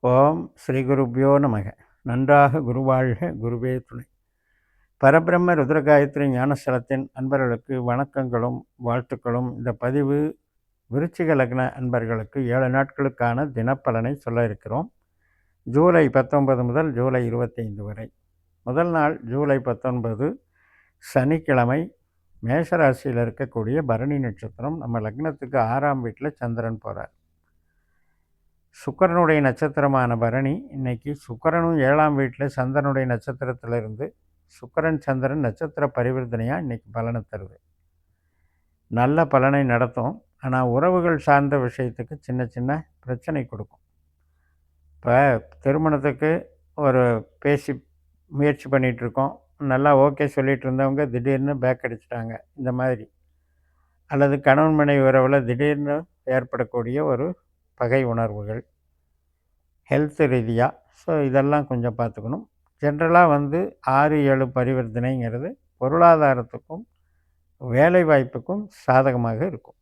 ஓம் ஸ்ரீ குருப்பியோ நமக. நன்றாக குருவாழ்க குருவே துணை. பரபிரம்ம ருத்ரகாயத்ரி ஞானஸ்தலத்தின் அன்பர்களுக்கு வணக்கங்களும் வாழ்த்துக்களும். இந்த பதிவு விருச்சிக லக்ன அன்பர்களுக்கு ஏழு நாட்களுக்கான தினப்பலனை சொல்ல இருக்கிறோம். ஜூலை பத்தொன்பது முதல் ஜூலை இருபத்தைந்து வரை. முதல் நாள் ஜூலை பத்தொன்பது சனிக்கிழமை மேஷராசியில் இருக்கக்கூடிய பரணி நட்சத்திரம். நம்ம லக்னத்துக்கு ஆறாம் வீட்டில் சந்திரன் போகிறார் சுக்கரனுடைய நட்சத்திரமான பரணி இன்னைக்கு சுக்கரனும் ஏழாம் வீட்டில் சந்திரனுடைய நட்சத்திரத்திலிருந்து சுக்கரன் சந்திரன் நட்சத்திர பரிவர்த்தனையாக இன்றைக்கி பலனை தருது. நல்ல பலனை நடத்தும். ஆனால் உறவுகள் சார்ந்த விஷயத்துக்கு சின்ன சின்ன பிரச்சனை கொடுக்கும். இப்போ திருமணத்துக்கு ஒரு பேசி முயற்சி பண்ணிகிட்ருக்கோம் நல்லா ஓகே சொல்லிகிட்டு இருந்தவங்க திடீர்னு பேக் அடிச்சிட்டாங்க. இந்த மாதிரி. அல்லது கணவன் மனைவி உறவில் திடீர்னு ஏற்படக்கூடிய ஒரு பகை உணர்வுகள் ஹெல்த் ரீதியாக ஸோ இதெல்லாம் கொஞ்சம் பார்த்துக்கணும். ஜென்ரலாக வந்து ஆறு ஏழு பரிவர்த்தனைங்கிறது பொருளாதாரத்துக்கும் வேலை வாய்ப்புக்கும் சாதகமாக இருக்கும்.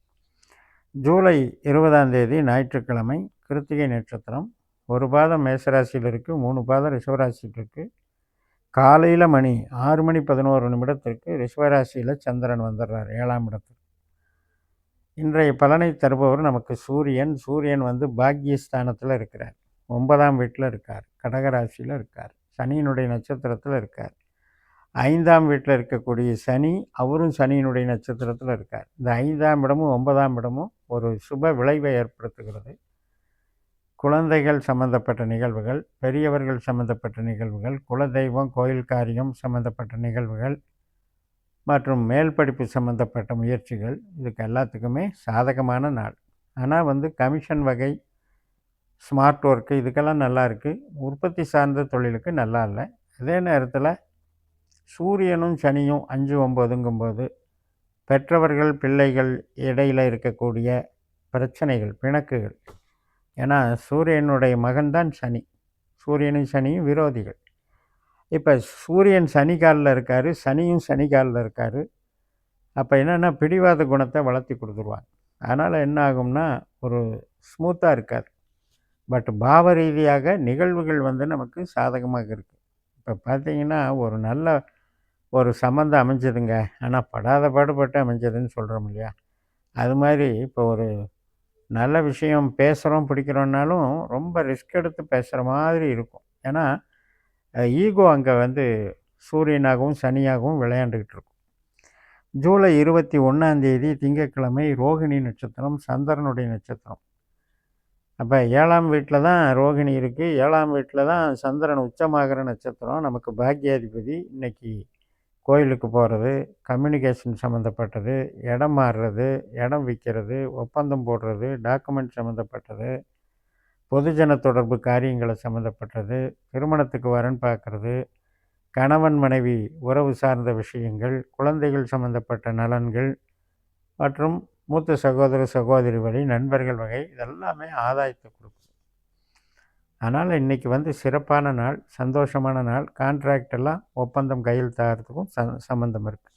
ஜூலை இருபதாம் தேதி ஞாயிற்றுக்கிழமை கிருத்திகை நட்சத்திரம். ஒரு பாதம் மேசராசியில் இருக்குது மூணு பாதம் ரிஷவராசியில் இருக்குது காலையில் மணி ஆறு மணி பதினோரு நிமிடத்திற்கு ரிஷவராசியில் சந்திரன் வந்துடுறார் ஏழாம் இடத்துக்கு. இன்றைய பலனை தருபவர் நமக்கு சூரியன். சூரியன் வந்து பாக்யஸ்தானத்தில் இருக்கிறார். ஒன்பதாம் வீட்டில் இருக்கார். கடகராசியில் இருக்கார். சனியினுடைய நட்சத்திரத்தில் இருக்கார். ஐந்தாம் வீட்டில் இருக்கக்கூடிய சனி அவரும் சனியினுடைய நட்சத்திரத்தில் இருக்கார். இந்த ஐந்தாம் இடமும் ஒன்பதாம் இடமும் ஒரு சுப விளைவை ஏற்படுத்துகிறது. குழந்தைகள் சம்பந்தப்பட்ட நிகழ்வுகள் பெரியவர்கள் சம்பந்தப்பட்ட நிகழ்வுகள் குலதெய்வம் கோயில் காரியம் சம்பந்தப்பட்ட நிகழ்வுகள் மற்றும் மேல் படிப்பு சம்மந்தப்பட்ட முயற்சிகள். இதுக்கு எல்லாத்துக்குமே சாதகமான நாள். ஆனால் வந்து கமிஷன் வகை ஸ்மார்ட் ஒர்க்கு இதுக்கெல்லாம் நல்லா இருக்குது உற்பத்தி சார்ந்த தொழிலுக்கு நல்லா இல்லை. அதே நேரத்தில் சூரியனும் சனியும் அஞ்சு ஒம்பதுங்கும்போது பெற்றவர்கள் பிள்ளைகள் இடையில் இருக்கக்கூடிய பிரச்சனைகள் பிணக்குகள். ஏன்னா சூரியனுடைய மகன்தான் சனி. சூரியனும் சனியும் விரோதிகள். இப்போ சூரியன் சனிக்காலில் இருக்கார் சனியும் சனிக்காலில் இருக்கார். அப்போ என்னென்னா பிடிவாத குணத்தை வளர்த்தி கொடுத்துருவாங்க. அதனால் என்ன ஆகும்னா ஒரு ஸ்மூத்தாக இருக்காது. பட் பாவ ரீதியாக நிகழ்வுகள் வந்து நமக்கு சாதகமாக இருக்குது இப்போ பார்த்திங்கன்னா ஒரு நல்ல ஒரு சம்மந்தம் அமைஞ்சதுங்க. ஆனால் படாத பாடுபட்டு அமைஞ்சதுன்னு சொல்கிறோம் இல்லையா? அது மாதிரி இப்போ ஒரு நல்ல விஷயம் பேசுகிறோம் பிடிக்கிறோன்னாலும் ரொம்ப ரிஸ்க் எடுத்து பேசுகிற மாதிரி இருக்கும். ஏன்னா ஈகோ அங்கே வந்து சூரியனாகவும் சனியாகவும் விளையாண்டுக்கிட்டு இருக்கும் ஜூலை இருபத்தி ஒன்றாந்தேதி திங்கட்கிழமை ரோகிணி நட்சத்திரம் சந்திரனுடைய நட்சத்திரம். அப்போ ஏழாம் வீட்டில் தான் ரோகிணி இருக்குது ஏழாம் வீட்டில் தான் சந்திரன் உச்சமாகிற நட்சத்திரம். நமக்கு பாக்கியாதிபதி இன்றைக்கி கோயிலுக்கு போகிறது கம்யூனிகேஷன் சம்மந்தப்பட்டது இடம் மாறுறது இடம் விற்கிறது ஒப்பந்தம் போடுறது டாக்குமெண்ட் சம்மந்தப்பட்டது பொதுஜன தொடர்பு காரியங்களை சம்மந்தப்பட்டது திருமணத்துக்கு வரன் பார்க்குறது கணவன் மனைவி உறவு சார்ந்த விஷயங்கள் குழந்தைகள் சம்மந்தப்பட்ட நலன்கள் மற்றும் மூத்த சகோதர சகோதரி வழி நண்பர்கள் வகை இதெல்லாமே ஆதாயத்தை கொடுக்கும். அதனால் இன்றைக்கி வந்து சிறப்பான நாள் சந்தோஷமான நாள் கான்ட்ராக்ட் எல்லாம் ஒப்பந்தம் கையெழுத்தாகிறதுக்கும் ச சம்மந்தம் இருக்குது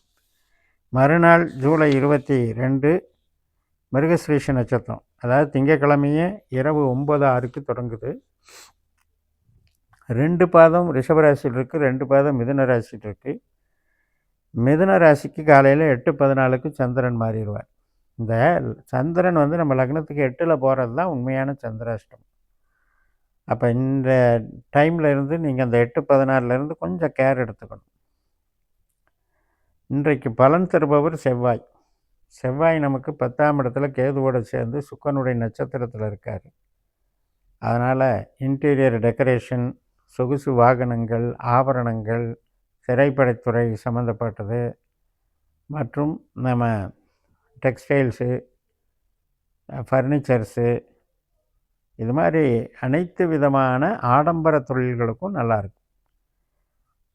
மறுநாள் ஜூலை இருபத்தி ரெண்டு மிருகஸ்ரீஷ நட்சத்திரம். அதாவது திங்கக்கிழமையே இரவு ஒம்பது ஆறுக்கு தொடங்குது. ரெண்டு பாதம் ரிஷபராசியில் இருக்குது ரெண்டு பாதம் மிதுன ராசியில் இருக்குது மிதுன ராசிக்கு காலையில் எட்டு பதினாலுக்கு சந்திரன் மாறிடுவார். இந்த சந்திரன் வந்து நம்ம லக்னத்துக்கு எட்டில் போகிறது தான் உண்மையான சந்திராஷ்டம் அப்போ இந்த டைமில் இருந்து நீங்கள் அந்த எட்டு பதினாறுலேருந்து கொஞ்சம் கேர் எடுத்துக்கணும். இன்றைக்கு பலன் தருபவர் செவ்வாய். செவ்வாய் நமக்கு பத்தாம் இடத்துல கேதுவோடு சேர்ந்து சுக்கனுடைய நட்சத்திரத்தில் இருக்கார். அதனால் இன்டீரியர் டெக்கரேஷன் சொகுசு வாகனங்கள் ஆபரணங்கள் திரைப்படத்துறை சம்மந்தப்பட்டது மற்றும் நம்ம டெக்ஸ்டைல்ஸு ஃபர்னிச்சர்ஸு இது மாதிரி அனைத்து விதமான ஆடம்பர தொழில்களுக்கும் நல்லாயிருக்கும்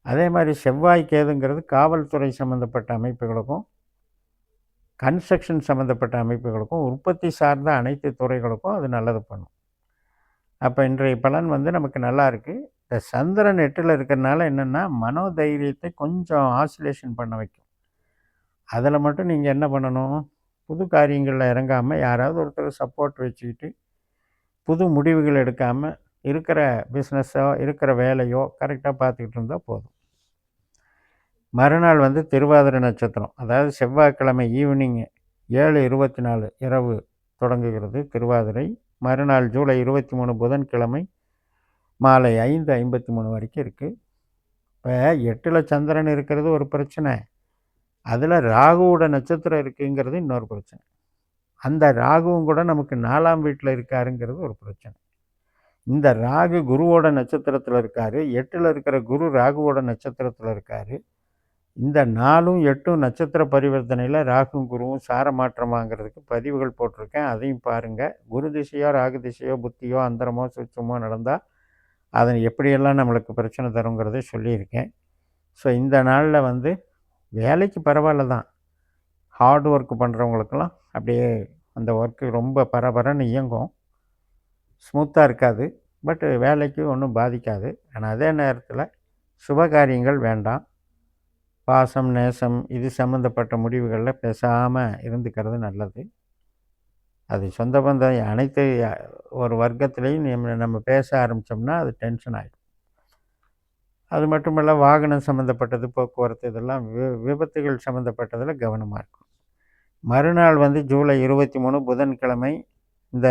அதே மாதிரி செவ்வாய் கேதுங்கிறது காவல்துறை சம்மந்தப்பட்ட அமைப்புகளுக்கும் கன்ஸ்ட்ரக்ஷன் சம்மந்தப்பட்ட அமைப்புகளுக்கும் உற்பத்தி சார்ந்த அனைத்து துறைகளுக்கும் அது நல்லது பண்ணும். அப்போ இன்றைய பலன் வந்து நமக்கு நல்லா இருக்குது இந்த சந்திரன் எட்டில் இருக்கிறனால என்னென்னா மனோதைரியத்தை கொஞ்சம் ஆசிலேஷன் பண்ண வைக்கும். அதில் மட்டும் நீங்கள் என்ன பண்ணணும்? புது காரியங்களில் இறங்காமல் யாராவது ஒருத்தர் சப்போர்ட் வச்சுக்கிட்டு புது முடிவுகள் எடுக்காமல் இருக்கிற பிஸ்னஸோ இருக்கிற வேலையோ கரெக்டாக பார்த்துக்கிட்டு இருந்தால் போதும். மறுநாள் வந்து திருவாதிரை நட்சத்திரம். அதாவது செவ்வாய்க்கிழமை ஈவினிங்கு ஏழு இருபத்தி நாலு இரவு தொடங்குகிறது திருவாதிரை. மறுநாள் ஜூலை இருபத்தி மூணு புதன்கிழமை மாலை ஐந்து ஐம்பத்தி மூணு வரைக்கும் இருக்குது இப்போ எட்டில் சந்திரன் இருக்கிறது ஒரு பிரச்சனை. அதில் ராகுவோட நட்சத்திரம் இருக்குங்கிறது இன்னொரு பிரச்சனை. அந்த ராகுவும் கூட நமக்கு நாலாம் வீட்டில் இருக்காருங்கிறது ஒரு பிரச்சனை. இந்த ராகு குருவோட நட்சத்திரத்தில் இருக்கார். எட்டில் இருக்கிற குரு ராகுவோட நட்சத்திரத்தில் இருக்கார். இந்த நாலும் எட்டும் நட்சத்திர பரிவர்த்தனையில் ராகும் குருவும் சார மாற்றமாங்கிறதுக்கு பதிவுகள் போட்டிருக்கேன். அதையும் பாருங்கள் குரு திசையோ ராகு திசையோ புத்தியோ அந்தரமோ சுச்சமோ நடந்தால் அதை எப்படியெல்லாம் நம்மளுக்கு பிரச்சனை தருங்கிறத சொல்லியிருக்கேன். ஸோ இந்த நாளில் வந்து வேலைக்கு பரவாயில்ல தான். ஹார்ட் ஒர்க் பண்ணுறவங்களுக்கெல்லாம் அப்படியே அந்த ஒர்க்கு ரொம்ப பரபரன்னு இயங்கும். ஸ்மூத்தாக இருக்காது. பட்டு வேலைக்கு ஒன்றும் பாதிக்காது. ஆனால் அதே நேரத்தில் சுபகாரியங்கள் வேண்டாம். பாசம் நேசம் இது சம்மந்தப்பட்ட முடிவுகளில் பேசாமல் இருந்துக்கிறது நல்லது. அது சொந்த பந்தம் அனைத்து ஒரு வர்க்கத்துலேயும் நம்ம நம்ம பேச ஆரம்பித்தோம்னா அது டென்ஷன் ஆகிடும் அது மட்டுமல்ல வாகனம் சம்மந்தப்பட்டது போக்குவரத்து இதெல்லாம் வி விபத்துகள் சம்மந்தப்பட்டதில் கவனமாக இருக்கும் மறுநாள் வந்து ஜூலை இருபத்தி மூணு புதன்கிழமை இந்த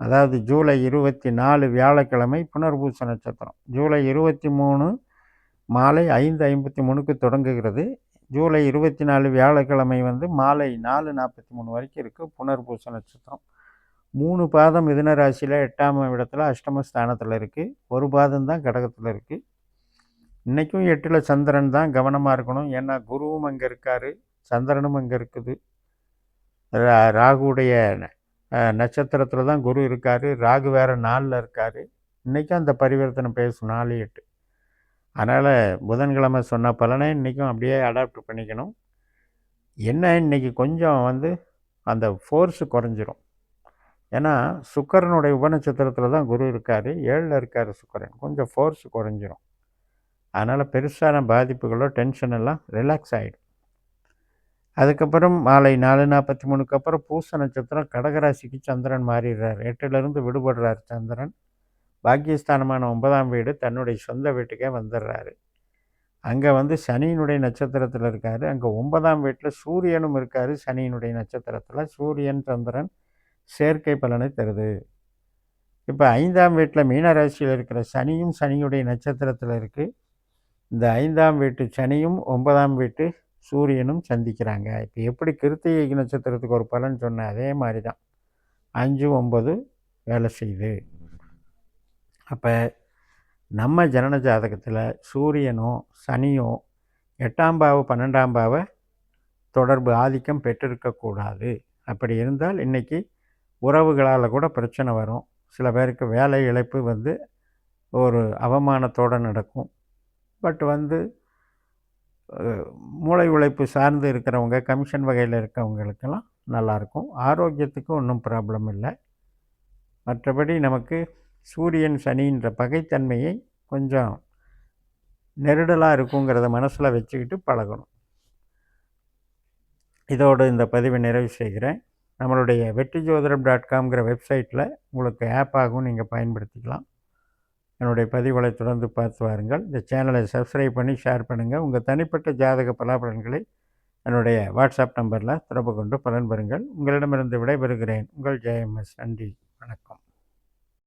அதாவது ஜூலை இருபத்தி நாலு வியாழக்கிழமை புனர்பூச நட்சத்திரம். ஜூலை இருபத்தி மூணு மாலை ஐந்து ஐம்பத்தி மூணுக்கு தொடங்குகிறது. ஜூலை இருபத்தி நாலு வியாழக்கிழமை வந்து மாலை நாலு நாற்பத்தி மூணு வரைக்கும் இருக்குது புனர்பூச நட்சத்திரம் மூணு பாதம் மிதுன ராசியில் எட்டாம் இடத்துல அஷ்டமஸ்தானத்தில் இருக்குது ஒரு பாதம் தான் கடகத்தில் இருக்குது இன்றைக்கும் எட்டில் சந்திரன் தான் கவனமாக இருக்கணும். ஏன்னா குருவும் அங்கே இருக்கார். சந்திரனும் அங்கே இருக்குது. ராகுடைய நட்சத்திரத்தில் தான் குரு இருக்கார். ராகு வேறு நாளில் இருக்கார். இன்றைக்கும் அந்த பரிவர்த்தனை பேசும் நாலு எட்டு. அதனால் புதன்கிழமை சொன்ன பலனை இன்றைக்கும் அப்படியே அடாப்ட் பண்ணிக்கணும். என்ன இன்றைக்கி கொஞ்சம் வந்து அந்த ஃபோர்ஸு குறைஞ்சிரும். ஏன்னா சுக்கரனுடைய உபநட்சத்திரத்தில் தான் குரு இருக்கார் ஏழில் இருக்கார் சுக்கரன். கொஞ்சம் ஃபோர்ஸ் குறைஞ்சிரும். அதனால் பெருசான பாதிப்புகளோ டென்ஷன் எல்லாம் ரிலாக்ஸ் ஆகிடும் அதுக்கப்புறம் மாலை நாலு நாற்பத்தி மூணுக்கு அப்புறம் பூச நட்சத்திரம் கடகராசிக்கு சந்திரன் மாறிடுறார். எட்டுலேருந்து விடுபடுறார் சந்திரன். பாக்கியஸ்தானமான ஒன்பதாம் வீடு தன்னுடைய சொந்த வீட்டுக்கே வந்துடுறாரு அங்கே வந்து சனியினுடைய நட்சத்திரத்தில் இருக்கார். அங்கே ஒன்பதாம் வீட்டில் சூரியனும் இருக்கார். சனியினுடைய நட்சத்திரத்தில் சூரியன் சந்திரன் சேர்க்கை பலனை தருது. இப்போ ஐந்தாம் வீட்டில் மீனராசியில் இருக்கிற சனியும் சனியுடைய நட்சத்திரத்தில் இருக்குது இந்த ஐந்தாம் வீட்டு சனியும் ஒன்பதாம் வீட்டு சூரியனும் சந்திக்கிறாங்க. இப்போ எப்படி கிருத்திகை நட்சத்திரத்துக்கு ஒரு பலன் சொன்ன அதே மாதிரி தான் அஞ்சு ஒம்பது வேலை செய்யுது. அப்போ நம்ம ஜனன ஜாதகத்தில் சூரியனோ சனியோ எட்டாம் பாவ பன்னெண்டாம் பாவ தொடர்பு ஆதிக்கம் பெற்றிருக்கக்கூடாது அப்படி இருந்தால் இன்றைக்கி உறவுகளால் கூட பிரச்சனை வரும். சில பேருக்கு வேலை இழப்பு வந்து ஒரு அவமானத்தோடு நடக்கும். பட் வந்து மூளை உழைப்பு சார்ந்து இருக்கிறவங்க கமிஷன் வகையில் இருக்கிறவங்களுக்கெல்லாம் நல்லாயிருக்கும் ஆரோக்கியத்துக்கும் ஒன்றும் ப்ராப்ளம் இல்லை. மற்றபடி நமக்கு சூரியன் சனின்ற பகைத்தன்மையை கொஞ்சம் நெருடலாக இருக்குங்கிறத மனசில் வச்சுக்கிட்டு பழகணும். இதோடு இந்த பதிவை நிறைவு செய்கிறேன். நம்மளுடைய வெற்றி ஜோதிடம் டாட் காம்ங்கிற வெப்சைட்டில் உங்களுக்கு ஆப்பாகவும் நீங்கள் பயன்படுத்திக்கலாம். என்னுடைய பதிவுகளை தொடர்ந்து பார்த்து வாருங்கள். இந்த சேனலை சப்ஸ்கிரைப் பண்ணி ஷேர் பண்ணுங்கள் உங்கள் தனிப்பட்ட ஜாதக பலாபலன்களை என்னுடைய வாட்ஸ்அப் நம்பரில் தொடர்பு கொண்டு பலன் பெறுங்கள். உங்களிடமிருந்து விடைபெறுகிறேன். உங்கள் ஜெயம்எஸ். நன்றி. வணக்கம்.